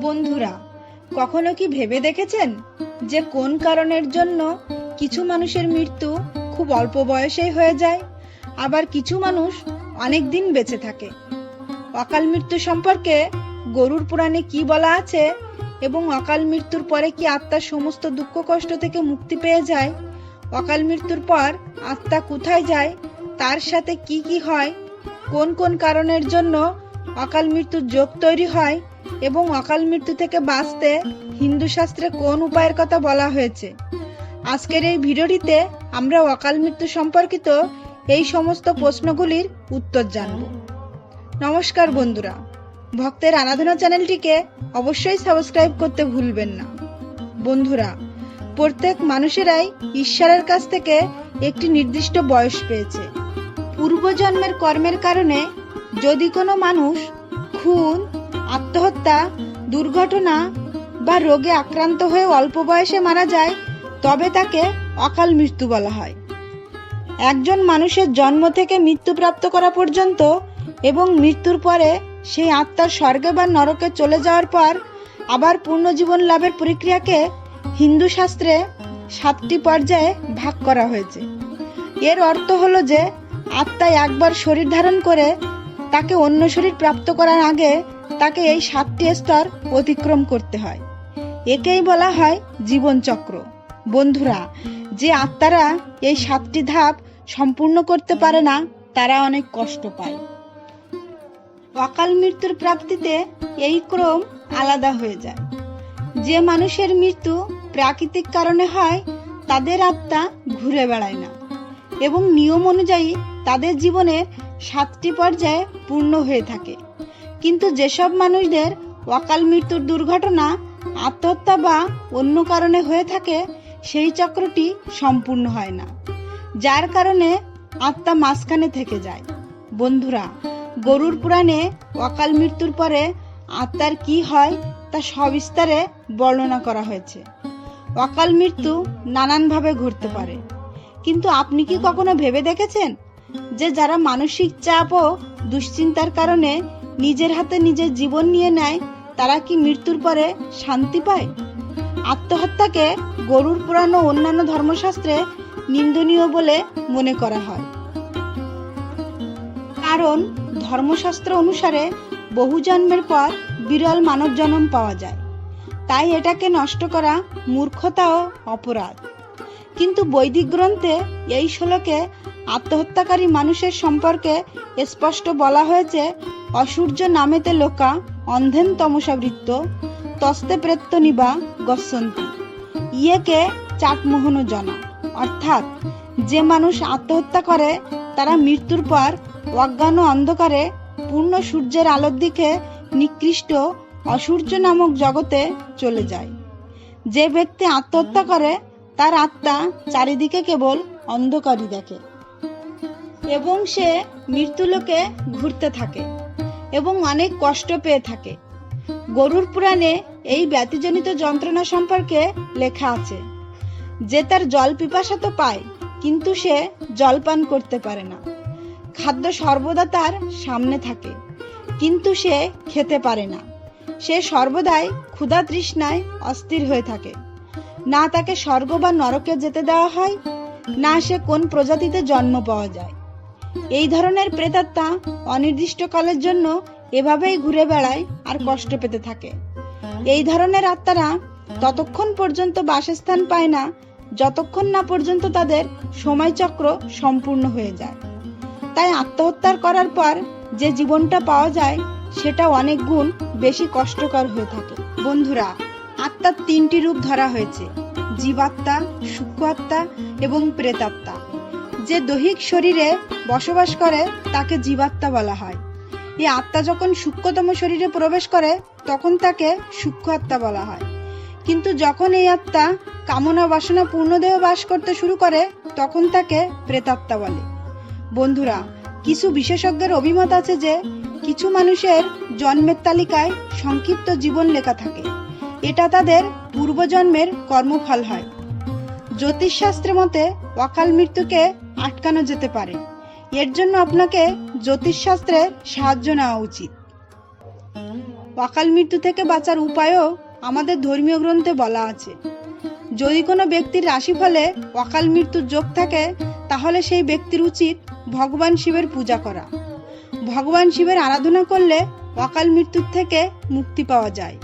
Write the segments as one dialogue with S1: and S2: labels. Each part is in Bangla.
S1: বন্ধুরা, কখনো কি ভেবে দেখেছেন যে কোন কারণের জন্য কিছু মানুষের মৃত্যু খুব অল্প বয়সেই হয়ে যায়, আবার কিছু মানুষ অনেক দিন বেঁচে থাকে? অকাল মৃত্যু সম্পর্কে গরুর পুরাণে কি বলা আছে এবং অকাল মৃত্যুর পরে কি আত্মা সমস্ত দুঃখ, কষ্ট থেকে মুক্তি পেয়ে যায়? অকাল মৃত্যুর পর আত্মা কোথায় যায়? তার সাথে কি কি হয়? কোন কোন কারণের জন্য অকাল মৃত্যুর যোগ তৈরি হয়? এবং অকাল মৃত্যু থেকে বাঁচতে হিন্দু শাস্ত্রে কোন উপায়ের কথা বলা হয়েছে? আজকের এই ভিডিওটিতে আমরা অকাল মৃত্যু সম্পর্কিত এই সমস্ত প্রশ্নগুলির উত্তর জানব। নমস্কার বন্ধুরা, ভক্তের আরাধনা চ্যানেলটিকে অবশ্যই সাবস্ক্রাইব করতে ভুলবেন না। বন্ধুরা, প্রত্যেক মানুষেরাই ঈশ্বরের কাছ থেকে একটি নির্দিষ্ট বয়স পেয়েছে। পূর্বজন্মের কর্মের কারণে যদি কোনো মানুষ খুন আত্মহত্যা, দুর্ঘটনা বা রোগে আক্রান্ত হয়ে অল্প বয়সে মারা যায়, তবে তাকে অকাল মৃত্যু বলা হয়। একজন মানুষের জন্ম থেকে মৃত্যুপ্রাপ্ত করা পর্যন্ত এবং মৃত্যুর পরে সেই আত্মার স্বর্গে বা নরকে চলে যাওয়ার পর আবার পূর্ণজীবন লাভের প্রক্রিয়াকে হিন্দু শাস্ত্রে সাতটি পর্যায়ে ভাগ করা হয়েছে। এর অর্থ হলো যে আত্মা একবার শরীর ধারণ করে তাকে অন্য শরীর প্রাপ্ত করার আগে তাকে এই সাতটি স্তর অতিক্রম করতে হয়। একেই বলা হয় জীবনচক্র। বন্ধুরা, যে আত্মারা এই সাতটি ধাপ সম্পূর্ণ করতে পারে না, তারা অনেক কষ্ট পায়। অকাল মৃত্যুর প্রাপ্তিতে এই ক্রম আলাদা হয়ে যায়। যে মানুষের মৃত্যু প্রাকৃতিক কারণে হয়, তাদের আত্মা ঘুরে বেড়ায় না এবং নিয়ম অনুযায়ী তাদের জীবনের সাতটি পর্যায়ে পূর্ণ হয়ে থাকে। কিন্তু যেসব মানুষদের অকাল মৃত্যুর দুর্ঘটনা, আত্মহত্যা বা অন্য কারণে হয়ে থাকে, সেই চক্রটি সম্পূর্ণ হয় না। যার কারণে আত্মা মাঝখানে থেকে যায়। বন্ধুরা, গরুর পুরাণে অকাল মৃত্যুর পরে আত্মার কি হয় তা সবিস্তারে বর্ণনা করা হয়েছে। অকাল মৃত্যু নানানভাবে ঘটতে পারে। কিন্তু আপনি কি কখনো ভেবে দেখেছেন যে যারা মানসিক চাপ ও দুশ্চিন্তার কারণে নিজের হাতে নিজের জীবন নিয়ে নেয়, তারা কি মৃত্যুর পরে শান্তি পায়? আত্মহত্যাকে গরুর পুরাণ ও অন্যান্য ধর্মশাস্ত্রে নিন্দনীয় বলে মনে করা হয়। কারণ ধর্মশাস্ত্র অনুসারে বহু জন্মের পর বিরল মানব জন্ম পাওয়া যায়। তাই এটাকে নষ্ট করা মূর্খতা ও অপরাধ। কিন্তু বৈদিক গ্রন্থে এই শ্লোকে আত্মহত্যাকারী মানুষের সম্পর্কে স্পষ্ট বলা হয়েছে অসূর্য নামেতে লোকা, অন্ধেন তমসাবৃত্ত তস্তে প্রেত্য নিবা গচ্ছন্তি। ইয়েকে চাটমোহন জনা। অর্থাৎ, যে মানুষ আত্মহত্যা করে, তারা মৃত্যুর পর অজ্ঞান অন্ধকারে পূর্ণ সূর্যের আলোর দিকে নিকৃষ্ট অসূর্য নামক জগতে চলে যায়। যে ব্যক্তি আত্মহত্যা করে, তার আত্মা চারিদিকে কেবল অন্ধকারই দেখে। এবং সে মৃত্যুলোকে ঘুরতে থাকে। এবং অনেক কষ্ট পেয়ে থাকে। গরুর পুরাণে এই ব্যতিজনিত যন্ত্রণা সম্পর্কে লেখা আছে। যে তার জল পিপাসা তো পায়, কিন্তু সে জল পান করতে পারে না। খাদ্য সর্বদা তার সামনে থাকে, কিন্তু সে খেতে পারে না। সে সর্বদাই ক্ষুধা তৃষ্ণায় অস্থির হয়ে থাকে। না তাকে স্বর্গ বা নরকে যেতে দেওয়া হয়, না সে কোন প্রজাতিতে জন্ম পাওয়া যায়। এই ধরনের প্রেতাত্মা অনির্দিষ্টকালের জন্য এভাবেই ঘুরে বেড়ায় আর কষ্ট পেতে থাকে। এই ধরনের আত্মারা ততক্ষণ পর্যন্ত বাসস্থান পায় না, যতক্ষণ না পর্যন্ত তাদের সময়চক্র সম্পূর্ণ হয়ে যায়। তাই আত্মহত্যার করার পর যে জীবনটা পাওয়া যায়, সেটা অনেক গুণ বেশি কষ্টকর হয়ে থাকে। বন্ধুরা, আত্মার তিনটি রূপ ধরা হয়েছে, জীবাত্মা সূক্ষ্ম আত্মা এবং প্রেতাত্মা। যে দৈহিক শরীরে বসবাস করে, তাকে জীবাত্মা বলা হয়। এই আত্মা যখন সূক্ষ্মতম শরীরে প্রবেশ করে, তখন তাকে সূক্ষ্ম আত্মা বলা হয়। কিন্তু যখন এই আত্মা কামনা, বাসনা, পূর্ণদেহ বাস করতে শুরু করে, তখন তাকে প্রেতাত্মা বলে। বন্ধুরা, কিছু বিশেষজ্ঞের অভিমত আছে যে, কিছু মানুষের জন্মের তালিকায় সংক্ষিপ্ত জীবন লেখা থাকে। এটা তাদের পূর্বজন্মের কর্মফল হয়। জ্যোতিষশাস্ত্রের মতে, অকাল মৃত্যুকে আটকানো যেতে পারে। এর জন্য আপনাকে জ্যোতিষশাস্ত্রের সাহায্য নেওয়া উচিত। অকাল মৃত্যু থেকে বাঁচার উপায়ও আমাদের ধর্মীয় গ্রন্থে বলা আছে। যদি কোনো ব্যক্তির রাশিফলে অকাল মৃত্যুর যোগ থাকে, তাহলে সেই ব্যক্তির উচিত ভগবান শিবের পূজা করা। ভগবান শিবের আরাধনা করলে অকাল মৃত্যুর থেকে মুক্তি পাওয়া যায়।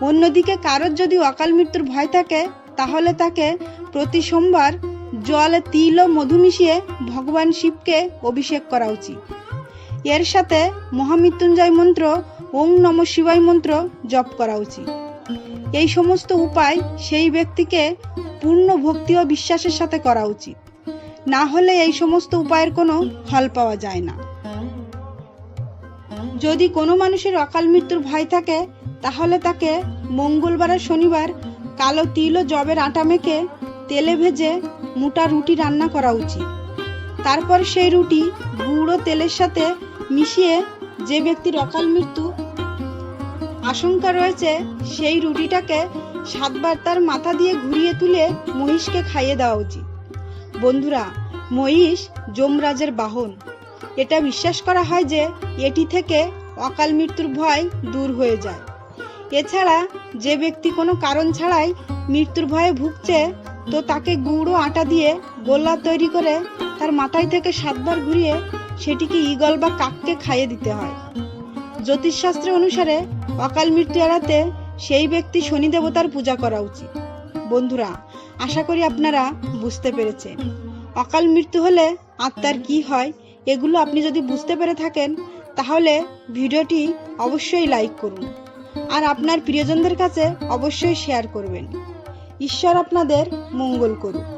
S1: অন্যদিকে কারোর যদি অকাল মৃত্যুর ভয় থাকে, তাহলে তাকে প্রতি সোমবার জলে, তিল ও মধু মিশিয়ে ভগবান শিবকে অভিষেক করা উচিত। এর সাথে মহামৃত্যুঞ্জয় মন্ত্র, ওং নম শিবায় মন্ত্র জপ করা উচিত। এই সমস্ত উপায় সেই ব্যক্তিকে পূর্ণ ভক্তি ও বিশ্বাসের সাথে করা উচিত। না হলে এই সমস্ত উপায়ের কোনো ফল পাওয়া যায় না। যদি কোনো মানুষের অকাল মৃত্যুর ভয় থাকে, তাহলে তাকে মঙ্গলবার আর শনিবার কালো তিল ও জবের আটা মেখে তেলে ভেজে মোটা রুটি রান্না করা উচিত। তারপর সেই রুটি গুঁড়ো তেলের সাথে মিশিয়ে যে ব্যক্তির অকাল মৃত্যু আশঙ্কা রয়েছে, সেই রুটিটাকে সাতবার তার মাথা দিয়ে ঘুরিয়ে তুলে মহিষকে খাইয়ে দেওয়া উচিত। বন্ধুরা, মহিষ যমরাজের বাহন। এটা বিশ্বাস করা হয় যে এটি থেকে অকাল মৃত্যুর ভয় দূর হয়ে যায়। এছাড়া যে ব্যক্তি কোনো কারণ ছাড়াই মৃত্যুর ভয়ে ভুগছে তো তাকে গুঁড়ো আটা দিয়ে গোল্লা তৈরি করে তার মাথায় থেকে সাতবার ঘুরিয়ে সেটিকে ঈগল বা কাককে খাইয়ে দিতে হয়। জ্যোতিষশাস্ত্র অনুসারে অকাল মৃত্যু এড়াতে সেই ব্যক্তি শনি দেবতার পূজা করা উচিত। বন্ধুরা, আশা করি আপনারা বুঝতে পেরেছেন। অকাল মৃত্যু হলে আত্মার কি হয়, এগুলো আপনি যদি বুঝতে পেরে থাকেন, তাহলে ভিডিওটি অবশ্যই লাইক করুন। আর আপনার প্রিয়জনদের কাছে অবশ্যই শেয়ার করবেন। ঈশ্বর আপনাদের মঙ্গল করুক।